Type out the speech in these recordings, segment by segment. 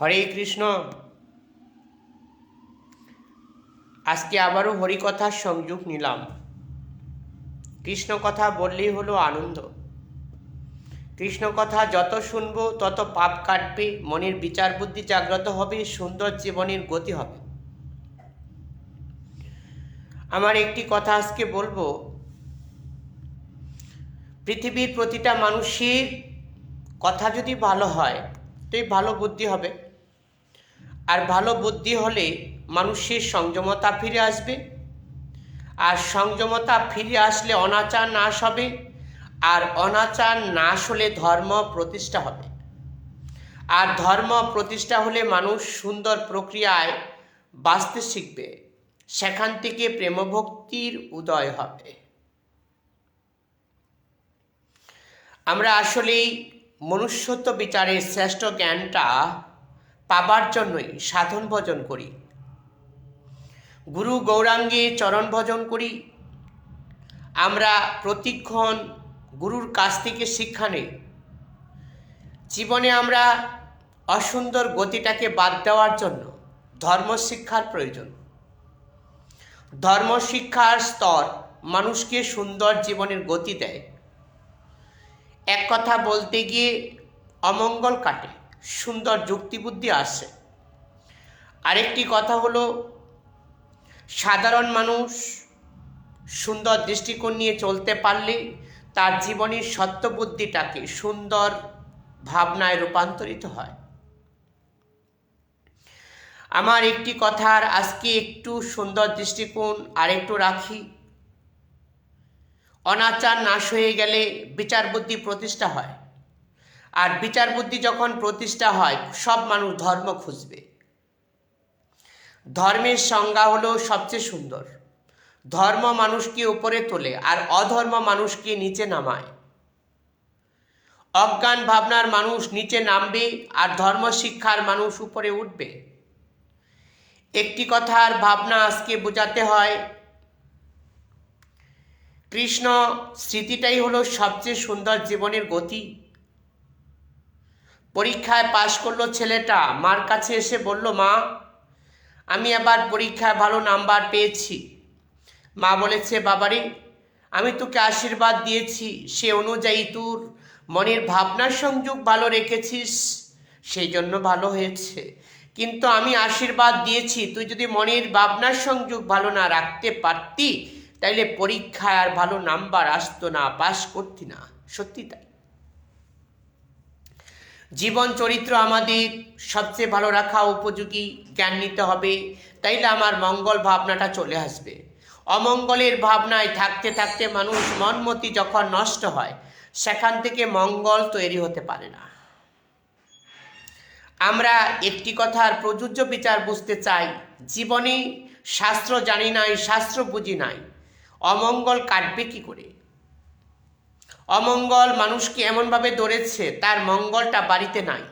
হরে কৃষ্ণ। আজকে আবারও হরিকথার সংযোগ নিলাম। কৃষ্ণ কথা বললেই হলো আনন্দ। কৃষ্ণ কথা যত শুনব, তত পাপ কাটবে, মনের বিচার বুদ্ধি জাগ্রত হবে, সুন্দর জীবনের গতি হবে। আমার একটি কথা আজকে বলব। পৃথিবীর প্রতিটা মানুষের কথা যদি ভালো হয় তো ভালো বুদ্ধি হবে। আর ভালো বুদ্ধি হলে মানুষের সংযমতা ফিরে আসবে। আর সংযমতা ফিরে আসলে অনাচার নাশ হবে। আর অনাচার নাশ হলে ধর্ম প্রতিষ্ঠা হবে। আর ধর্ম প্রতিষ্ঠা হলে মানুষ সুন্দর প্রক্রিয়ায় বাঁচতে শিখবে। সেখান থেকে প্রেমভক্তির উদয় হবে। আমরা আসলেই মনুষ্যত্ব বিচারের শ্রেষ্ঠ জ্ঞানটা পাবার জন্যই সাধন ভজন করি। গুরু গৌরাঙ্গে চরণ ভজন করি। আমরা প্রতিক্ষণ গুরুর কাছ থেকে শিক্ষা নেই। জীবনে আমরা অসুন্দর গতিটাকে বাদ দেওয়ার জন্য ধর্ম শিক্ষার প্রয়োজন। ধর্ম শিক্ষার স্তর মানুষকে সুন্দর জীবনের গতি দেয়। এক কথা বলতে গিয়ে অমঙ্গল কাটে। সুন্দর যুক্তিবুদ্ধি আসে। আরেকটি কথা হলো, সাধারণ মানুষ সুন্দর দৃষ্টিকোণ নিয়ে চলতে পারলে তার জীবনের সত্যবুদ্ধিটাকে সুন্দর ভাবনায় রূপান্তরিত হয়। আমার একটি কথার আজকে একটু সুন্দর দৃষ্টিকোণ আর একটু রাখি। অনাচার নাশ হয়ে গেলে বিচার বুদ্ধি প্রতিষ্ঠা হয়। আর বিচার বুদ্ধি যখন প্রতিষ্ঠা হয়, সব মানুষ ধর্ম খুঁজবে। ধর্মের সংজ্ঞা হলো সবচেয়ে সুন্দর। ধর্ম মানুষকে উপরে তোলে আর অধর্ম মানুষকে নিচে নামায়। অজ্ঞান ভাবনার মানুষ নিচে নামবে আর ধর্ম শিক্ষার মানুষ উপরে উঠবে। একটি কথার ভাবনা আজকে বোঝাতে হয়, কৃষ্ণ স্মৃতিটাই হলো সবচেয়ে সুন্দর জীবনের গতি। পরীক্ষায় পাশ করল ছেলেটা। মার কাছে এসে বলল, মা, আমি আবার পরীক্ষায় ভালো নাম্বার পেয়েছি। মা বলেছে, বাবারে, আমি তোকে আশীর্বাদ দিয়েছি। সে অনুযায়ী তোর মনের ভাবনার সংযোগ ভালো রেখেছিস। সেই জন্য ভালো হয়েছে। কিন্তু আমি আশীর্বাদ দিয়েছি। তুই যদি মনের ভাবনার সংযোগ ভালো না রাখতে পারতি, তাইলে পরীক্ষায় আর ভালো নাম্বার আসতো না, পাশ করতি না। সত্যি তাই। জীবন চরিত্র আমাদের সবচেয়ে ভালো রাখা উপযোগী, জ্ঞান নিতে হবে। তাইলে আমার মঙ্গল ভাবনাটা চলে আসবে। অমঙ্গলের ভাবনায় থাকতে থাকতে মানুষ মনমতি যখন নষ্ট হয়, সেখান থেকে মঙ্গল তৈরি হতে পারে না। আমরা একটি কথার প্রযোজ্য বিচার বুঝতে চাই, জীবনে শাস্ত্র জানি নাই, শাস্ত্র বুঝি নাই। অমঙ্গল কাটবে কি করে? অমঙ্গল মানুষকে এমনভাবে ধরেছে, তার মঙ্গলটা বাড়িতে নাই।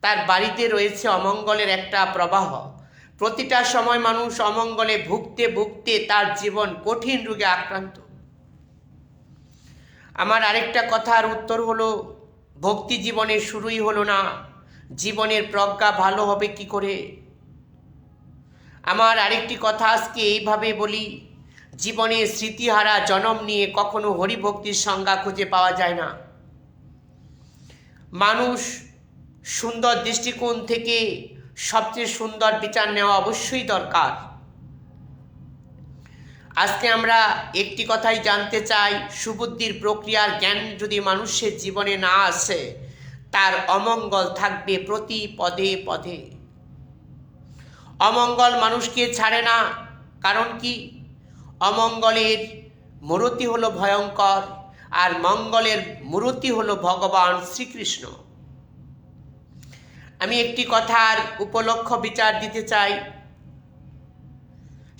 তার বাড়িতে রয়েছে অমঙ্গলের একটা প্রবাহ। প্রতিটা সময় মানুষ অমঙ্গলে ভুগতে ভুগতে তার জীবন কঠিন রোগে আক্রান্ত। আমার আরেকটা কথার উত্তর হলো, ভক্তি জীবনের শুরুই হলো না। জীবনের প্রজ্ঞা ভালো হবে কি করে? আমার আরেকটি কথা আজকে এইভাবে বলি জীবনে স্মৃতিহারা জনম নিয়ে কখনো হরিভক্তির সংজ্ঞা খুঁজে পাওয়া যায় না। মানুষ সুন্দর দৃষ্টিকোণ থেকে সবচেয়ে সুন্দর বিচার নেওয়া অবশ্যই দরকার। আজকে আমরা একটি কথাই জানতে চাই, সুবুদ্ধির প্রক্রিয়ার জ্ঞান যদি মানুষের জীবনে না আসে, তার অমঙ্গল থাকবে প্রতি পদে পদে। অমঙ্গল মানুষকে ছাড়ে না, কারণ কি? অমঙ্গলের মূর্তি হলো ভয়ঙ্কর, আর মঙ্গলের মূর্তি হলো ভগবান শ্রীকৃষ্ণ। আমি একটি কথার উপলক্ষ বিচার দিতে চাই।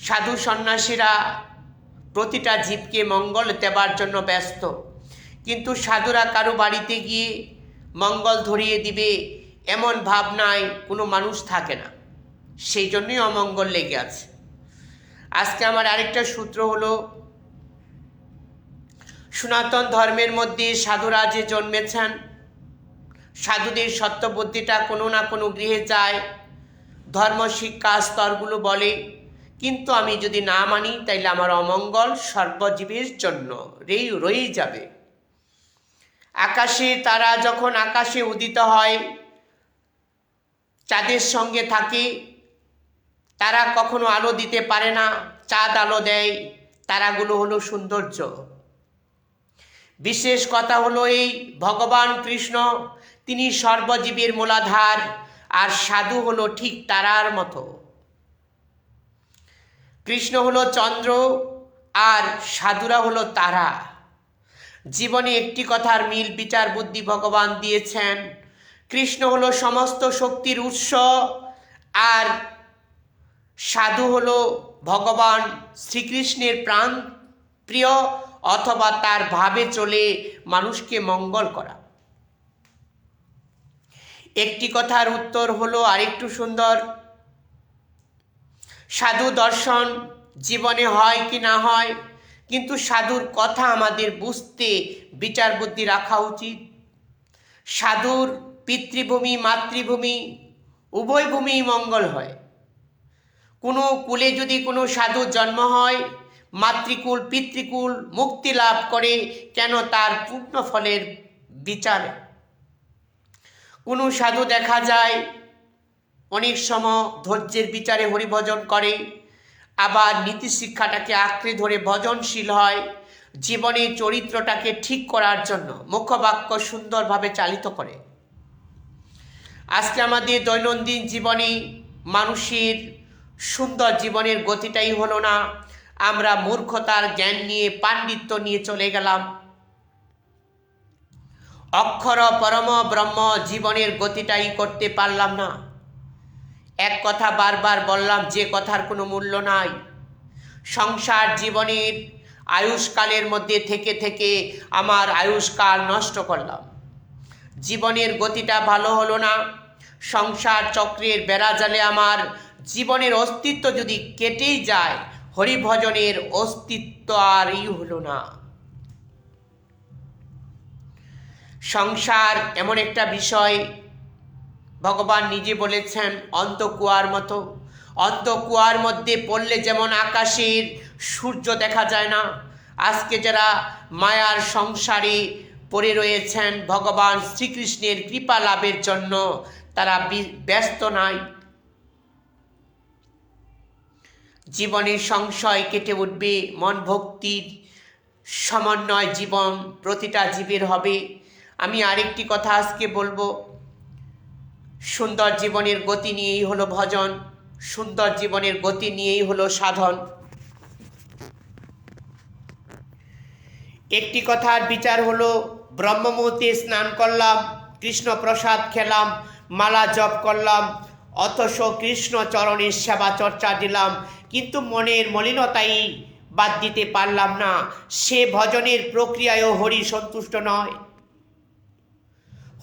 সাধু সন্ন্যাসীরা প্রতিটা জীবকে মঙ্গল দেবার জন্য ব্যস্ত, কিন্তু সাধুরা কারও বাড়িতে গিয়ে মঙ্গল ধরিয়ে দিবে এমন ভাবনায় কোনো মানুষ থাকে না। সেই জন্যই অমঙ্গল লেগে আছে। আজকে আমার আরেকটা সূত্র হলো, সনাতন ধর্মের মধ্যে সাধুরা যে জন্মেছেন, সাধুদের সত্যবুদ্ধিটা কোনো না কোনো গৃহে যায়, ধর্ম, শিক্ষা, স্তরগুলো বলে। কিন্তু আমি যদি না মানি, তাইলে আমার অমঙ্গল সর্বজীবের জন্য রেই, রয়েই যাবে। আকাশে তারা যখন আকাশে উদিত হয়, চাঁদের সঙ্গে থাকে তারা কখনো আলো দিতে পারে না, চাঁদ আলো দেয়। তারাগুলো হলো সৌন্দর্য। বিশেষ কথা হলো এই ভগবান কৃষ্ণ, তিনি সর্বজীবের মূলাধার, আর সাধু হলো ঠিক তারার মতো। কৃষ্ণ হলো চন্দ্র, আর সাধুরা হলো তারা। জীবনে একটি কথার মিল বিচার বুদ্ধি ভগবান দিয়েছেন। কৃষ্ণ হলো সমস্ত শক্তির উৎস, আর সাধু হল ভগবান শ্রীকৃষ্ণের প্রাণ প্রিয় অথবা তার ভাবে চলে মানুষকে মঙ্গল করা। একটি কথার উত্তর হলো আরেকটু সুন্দর। সাধু দর্শন জীবনে হয় কি না হয়, কিন্তু সাধুর কথা আমাদের বুঝতে বিচার বুদ্ধি রাখা উচিত। সাধুর পিতৃভূমি, মাতৃভূমি, উভয় ভূমিই মঙ্গল হয়। কোনো কুলে যদি কোনো সাধুর জন্ম হয়, মাতৃকুল, পিতৃকুল মুক্তি লাভ করে, কেন তার পূর্ণ ফলের বিচার? কোনো সাধু দেখা যায়, অনেক সময় ধৈর্যের বিচারে হরিভজন করে, আবার নীতি শিক্ষাটাকে আঁকড়ে ধরে ভজনশীল হয়, জীবনে চরিত্রটাকে ঠিক করার জন্য মুখবাক্য সুন্দরভাবে চালিত করে। আজকে আমাদের দৈনন্দিন জীবনে মানুষের সুন্দর জীবনের গতিটাই হলো না। আমরা মূর্খতার জ্ঞান নিয়ে পাণ্ডিত্য নিয়ে চলে গেলাম। অক্ষর পরম ব্রহ্ম জীবনের গতিটাই করতে পারলাম না। এক কথা বারবার বললাম, যে কথার কোনো মূল্য নাই। সংসার জীবনের আয়ুষ্কালের মধ্যে থেকে থেকে আমার আয়ুষ্কাল নষ্ট করলাম। জীবনের গতিটা ভালো হলো না। সংসার চক্রের বেড়াজালে আমার জীবনের অস্তিত্ব যদি কেটেই যায়, হরিভজনের অস্তিত্ব আরই হলো না। সংসার এমন একটা বিষয়, ভগবান নিজে বলেছেন, অন্তকুয়ার মতো। অন্তকুয়ার মধ্যে পড়লে যেমন আকাশের সূর্য দেখা যায় না। আজকে যারা মায়ার সংসারে পড়ে রয়েছেন, ভগবান শ্রীকৃষ্ণের কৃপা লাভের জন্য তারা ব্যস্ত নাই। জীবনের সংশয় কেটে উঠবে, মন ভক্তির সমন্বয় জীবন প্রতিটা জীবের হবে। আমি আরেকটি কথা আজকে বলব। সুন্দর জীবনের গতি নিয়েই হলো ভজন, সুন্দর জীবনের গতি নিয়েই হলো সাধন। একটি কথার বিচার হলো ব্রহ্মমূর্তি স্নান করলাম কৃষ্ণ প্রসাদ খেলাম, মালা জপ করলাম, অথচ কৃষ্ণ চরণের সেবা চর্চা দিলাম কিন্তু মনের মলিনতাই বাদ দিতে পারলাম না। সে ভজনের প্রক্রিয়ায়ও হরি সন্তুষ্ট নয়।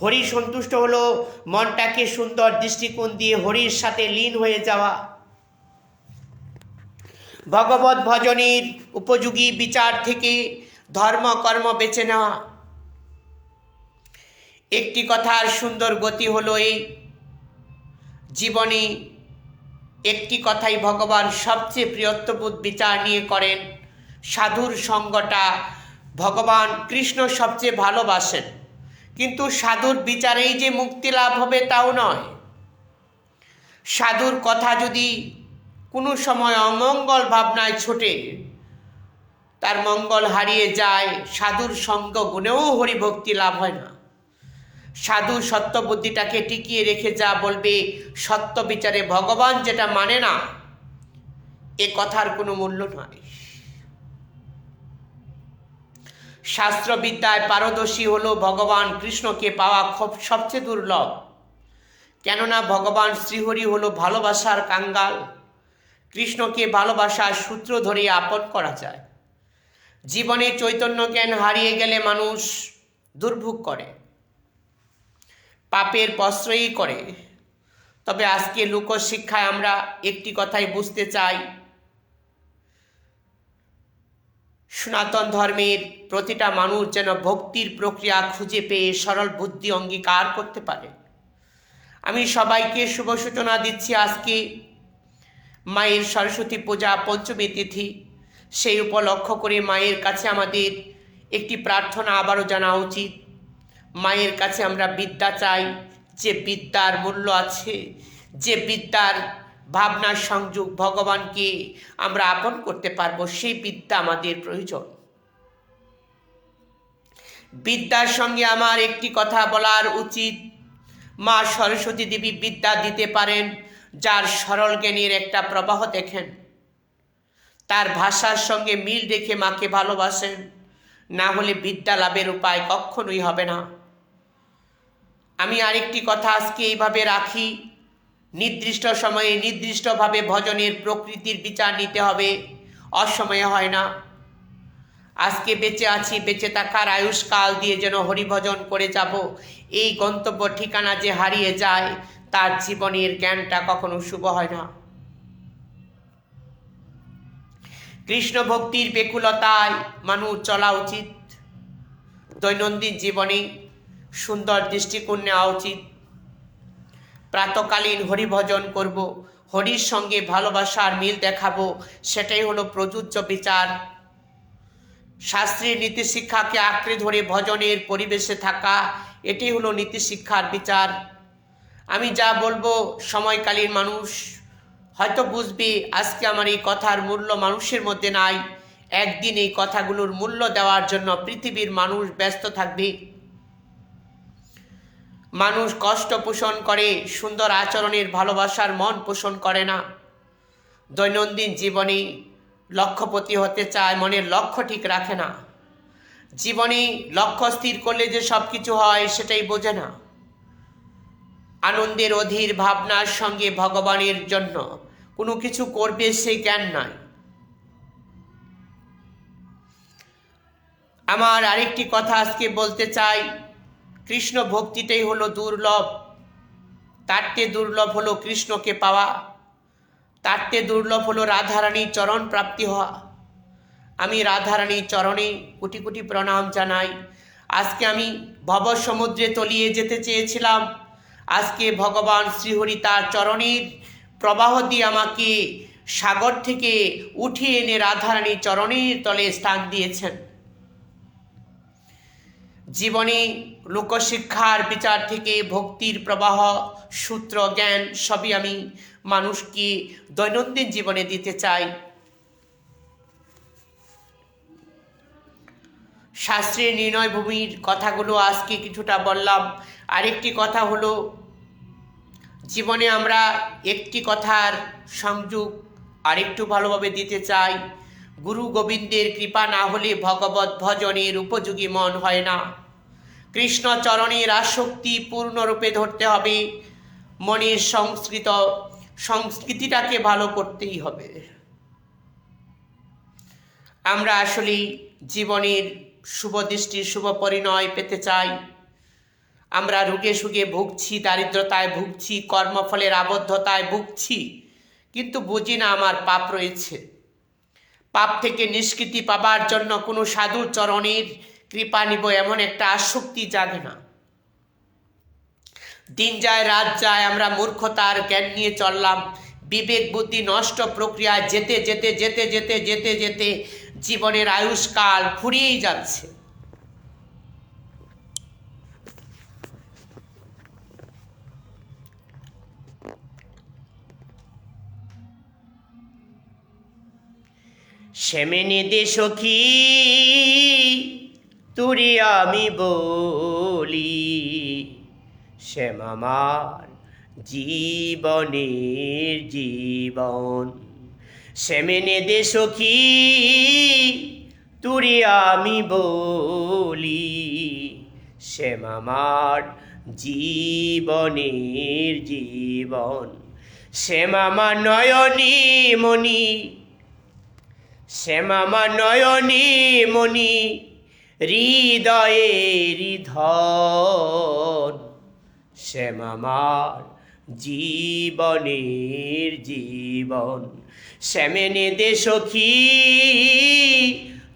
হরি সন্তুষ্ট হলো মনটাকে সুন্দর দৃষ্টিকোণ দিয়ে হরির সাথে লীন হয়ে যাওয়া। ভগবত ভজনের উপযোগী বিচার থেকে ধর্ম কর্ম বেছে নেওয়া। একটি কথার সুন্দর গতি হলো এই, জীবনে একটি কথাই ভগবান সবচেয়ে প্রিয়ত্ববোধ বিচার নিয়ে করেন। সাধুর সঙ্গটা ভগবান কৃষ্ণ সবচেয়ে ভালোবাসেন। কিন্তু সাধুর বিচারেই যে মুক্তি লাভ হবে তাও নয়। সাধুর কথা যদি কোনো সময় অমঙ্গল ভাবনায় ছোটে, তার মঙ্গল হারিয়ে যায়, সাধুর সঙ্গ গুণেও হরিভক্তি লাভ হয় না। সাধু সত্য বুদ্ধিটাকে টিকিয়ে রেখে যা বলবে সত্য বিচারে ভগবান যেটা মানে না, এ কথার কোনো মূল্য নয় শাস্ত্রবিদ্যায় পারদর্শী হলো ভগবান কৃষ্ণকে পাওয়া খুব সবচেয়ে দুর্লভ। কেননা ভগবান শ্রীহরি হলো ভালোবাসার কাঙ্গাল। কৃষ্ণকে ভালোবাসার সূত্র ধরে আপন করা যায়। জীবনে চৈতন্য জ্ঞান হারিয়ে গেলে মানুষ দুর্ভোগ করে। পাপের প্রশ্রয়ই করে। তবে আজকে লোকশিক্ষায় আমরা একটি কথাই বুঝতে চাই। সনাতন ধর্মের প্রতিটা মানুষ যেন ভক্তির প্রক্রিয়া খুঁজে পেয়ে সরল বুদ্ধি অঙ্গীকার করতে পারে। আমি সবাইকে শুভ সূচনা দিচ্ছি আজকে মায়ের সরস্বতী পূজা পঞ্চমী তিথি। সেই উপলক্ষ করে মায়ের কাছে আমাদের একটি প্রার্থনা আবারও জানা উচিত। মায়ের কাছে আমরা বিদ্যা চাই যে বিদ্যার মূল্য আছে, যে বিদ্যার ভাবনার সংযোগ ভগবানকে আমরা আপন করতে পারব, সেই বিদ্যা আমাদের প্রয়োজন। বিদ্যার সঙ্গে আমার একটি কথা বলার উচিত। মা সরস্বতী দেবী বিদ্যা দিতে পারেন, যার সরল জ্ঞানের একটা প্রবাহ দেখেন। তার ভাষার সঙ্গে মিল রেখে মাকে ভালোবাসেন, না হলে বিদ্যা লাভের উপায় কখনোই হবে না। আমি আরেকটি কথা আজকে এইভাবে রাখি। নির্দিষ্ট সময়ে নির্দিষ্টভাবে ভজনের প্রকৃতির বিচার নিতে হবে। অসময়ে হয় না। আজকে বেঁচে আছি, বেঁচে থাকার আয়ুষ্কাল দিয়ে যেন হরিভজন করে যাব। এই গন্তব্য ঠিকানা যে হারিয়ে যায়, তার জীবনের জ্ঞানটা কখনো শুভ হয় না। কৃষ্ণ ভক্তির বেকুলতায় মানুষ চলা উচিত। দৈনন্দিন জীবনে সুন্দর দৃষ্টিকোণ নেওয়া উচিত প্রাতকালীন হরিভজন করব, হরির সঙ্গে ভালোবাসার মিল দেখাবো, সেটাই হলো প্রযোজ্য বিচার। শাস্ত্রীয় নীতিশিক্ষাকে আঁকড়ে ধরে ভজনের পরিবেশে থাকা এটি হলো নীতিশিক্ষার বিচার। আমি যা বলব সময়কালীন মানুষ, হয়তো বুঝবে আজকে আমার এই কথার মূল্য মানুষের মধ্যে নাই। একদিন এই কথাগুলোর মূল্য দেওয়ার জন্য পৃথিবীর মানুষ ব্যস্ত থাকবে। মানুষ কষ্ট পোষণ করে, সুন্দর আচরণের ভালোবাসার মন পোষণ করে না। দৈনন্দিন জীবনে লক্ষ্যপতি হতে চায়, মনের লক্ষ্য ঠিক রাখে না। জীবনে লক্ষ্য স্থির করলে যে সব কিছু হয়, সেটাই বোঝে না। আনন্দের অধীর ভাবনার সঙ্গে ভগবানের জন্য কোনো কিছু করবে সে জ্ঞান নয় আমার আরেকটি কথা আজকে বলতে চাই। কৃষ্ণ ভক্তিটাই হলো দুর্লভ। তারতে দুর্লভ হলো কৃষ্ণকে পাওয়া। তারতে দুর্লভ হলো রাধারানীর চরণ প্রাপ্তি হওয়া। আমি রাধারানীর চরণে কোটি কোটি প্রণাম জানাই। আজকে আমি ভব সমুদ্রে তলিয়ে যেতে চেয়েছিলাম। আজকে ভগবান শ্রীহরি তার চরণের প্রবাহ দিয়ে আমাকে সাগর থেকে উঠিয়ে এনে রাধারানীর চরণের তলে স্থান দিয়েছেন। জীবনে, লোকশিক্ষার বিচার থেকে ভক্তির প্রবাহ, সূত্র, জ্ঞান, সবই আমি মানুষকে দৈনন্দিন জীবনে দিতে চাই। শাস্ত্রের নির্ণয় ভূমির কথাগুলো আজকে কিছুটা বললাম। আরেকটি কথা হলো, জীবনে আমরা একটি কথার সংযোগ আরেকটু ভালোভাবে দিতে চাই। গুরু গোবিন্দের কৃপা না হলে ভগবত ভজনের উপযোগী মন হয় না। কৃষ্ণ চরণের আসক্তি পূর্ণরূপে ধরতে হবে। মনের সংস্কৃত, সংস্কৃতিটাকে ভালো করতেই হবে। আমরা আসলেই জীবনের শুভ দৃষ্টির শুভ পরিণয় পেতে চাই। আমরা রোগে সুগে ভুগছি, দারিদ্রতায় ভুগছি, কর্মফলের আবদ্ধতায় ভুগছি, কিন্তু বুঝি না আমার পাপ রয়েছে। পাপ থেকে নিষ্কৃতি পাবার জন্য কোনো সাধুর চরণের কৃপা নিব এমন একটা আসক্তি জাগে না। দিন যায়, রাত যায়, আমরা মূর্খতার জ্ঞান নিয়ে চললাম। বিবেক, বুদ্ধি, নষ্ট প্রক্রিয়া যেতে যেতে যেতে যেতে যেতে যেতে জীবনের আয়ুষ্কাল ফুরিয়েই যাচ্ছে। সেমেনে দে সখী তুরি আমি বলি, শ্যাম আমার জীবনের জীবন। সেমেনে দে সখী, তুরি আমি বলি, শ্যাম আমার জীবনের জীবন। শ্যাম আমার নয়নী মণি শ্যামামা নয়নী মণি হৃদয়ের ধন শ্যামামার জীবনের জীবন। শ্যামেনে দে সখী,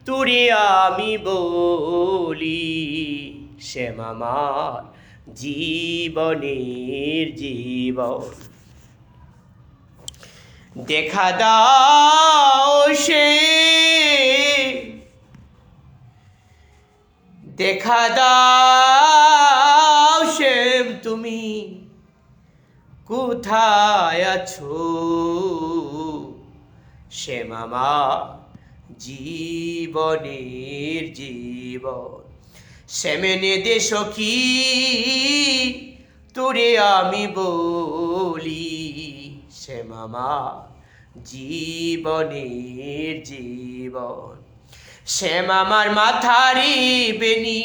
তুরে আমি বলি, শ্যাম আমার জীবনের জীবন। দেখা দাও সে দেখা দাও শ্যাম তুমি। কোথায় আছো? শ্যাম আমার জীবনের জীবন। শ্যামেনে দেশ কি তোরে আমি বলি, শ্যাম জীবনের জীবন। শ্যাম আমার মাথারি বেনি।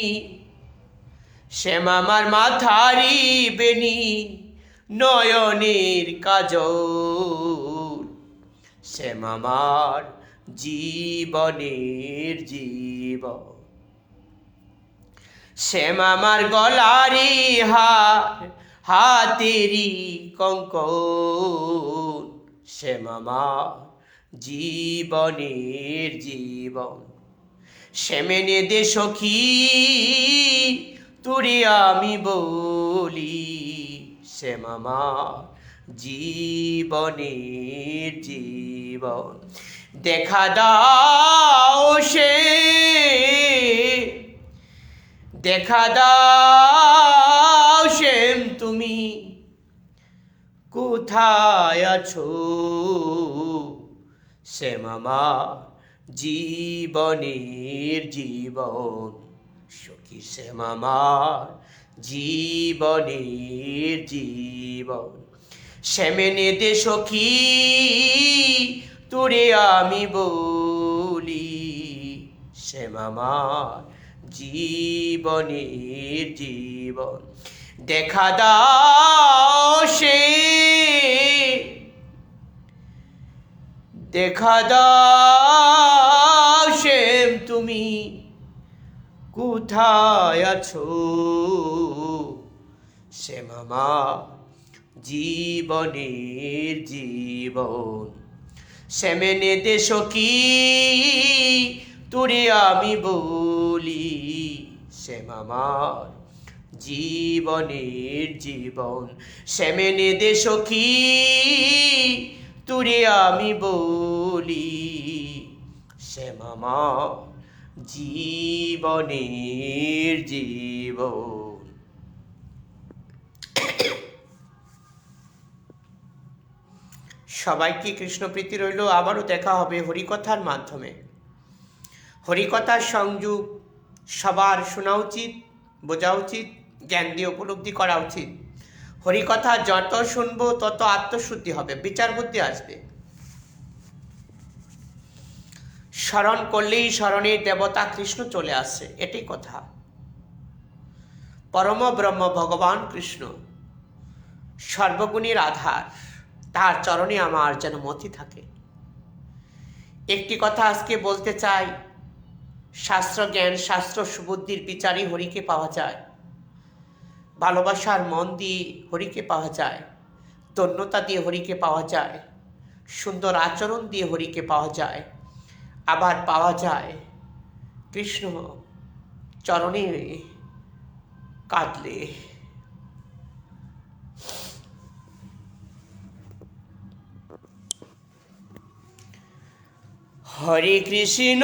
শ্যাম আমার মাথারি বেনি নয়নের কাজল। শ্যাম আমার জীবনের জীবন শ্যাম আমার গলারি হার, হাতেরি কঙ্কন। শ্যাম আমার জীবনের জীবন। শ্যামেনে দে সখী, তুরে আমি বলি শ্যাম আমার জীবনের জীবন। দেখা দাও সে, দেখা দাও শ্যাম তুমি কোথায় আছো? শ্যাম আমার জীবনের জীবন, সখী শ্যাম আমার জীবনের জীবন। শ্যামেনে দে সখী, তোরে আমি বলি শ্যাম আমার জীবনের জীবন। দেখা দাও সে দেখা দাও শ্যাম তুমি। কোথায় আছো? শ্যাম আমার জীবনের জীবন। শ্যামেনে দেশ কি? তোরে আমি বলি, শ্যাম আমার জীবনের জীবন। শ্যামেনে দেশ কি? তোরে আমি বলি শ্যাম আমার জীবনের জীবন। সবাইকে কৃষ্ণপ্রীতি রইল, আবারও দেখা হবে হরিকথার মাধ্যমে। হরিকথার সংযোগ সবার শোনা উচিত, বোঝা উচিত, জ্ঞান দিয়ে উপলব্ধি করা উচিত। হরিকথা যত শুনব, তত আত্মশুদ্ধি হবে। বিচার বুদ্ধি আসবে। স্মরণ করলেই স্মরণের দেবতা কৃষ্ণ চলে আসে। এটাই কথা। পরম ব্রহ্ম ভগবান কৃষ্ণ। সর্বগুণীর আধার। তার চরণে আমার যেন মতি থাকে। একটি কথা আজকে বলতে চাই। শাস্ত্র জ্ঞান শাস্ত্র সুবুদ্ধির বিচারে হরিকে পাওয়া যায়। ভালোবাসার মন দিয়ে হরিকে পাওয়া যায় ধন্যতা দিয়ে হরিকে পাওয়া যায়, সুন্দর আচরণ দিয়ে হরিকে পাওয়া যায়, আবার পাওয়া যায়। কৃষ্ণ, চরণে কাঁদলে। হরে কৃষ্ণ!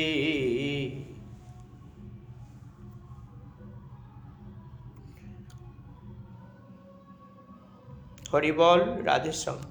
হরিবল রাধেশ্যাম।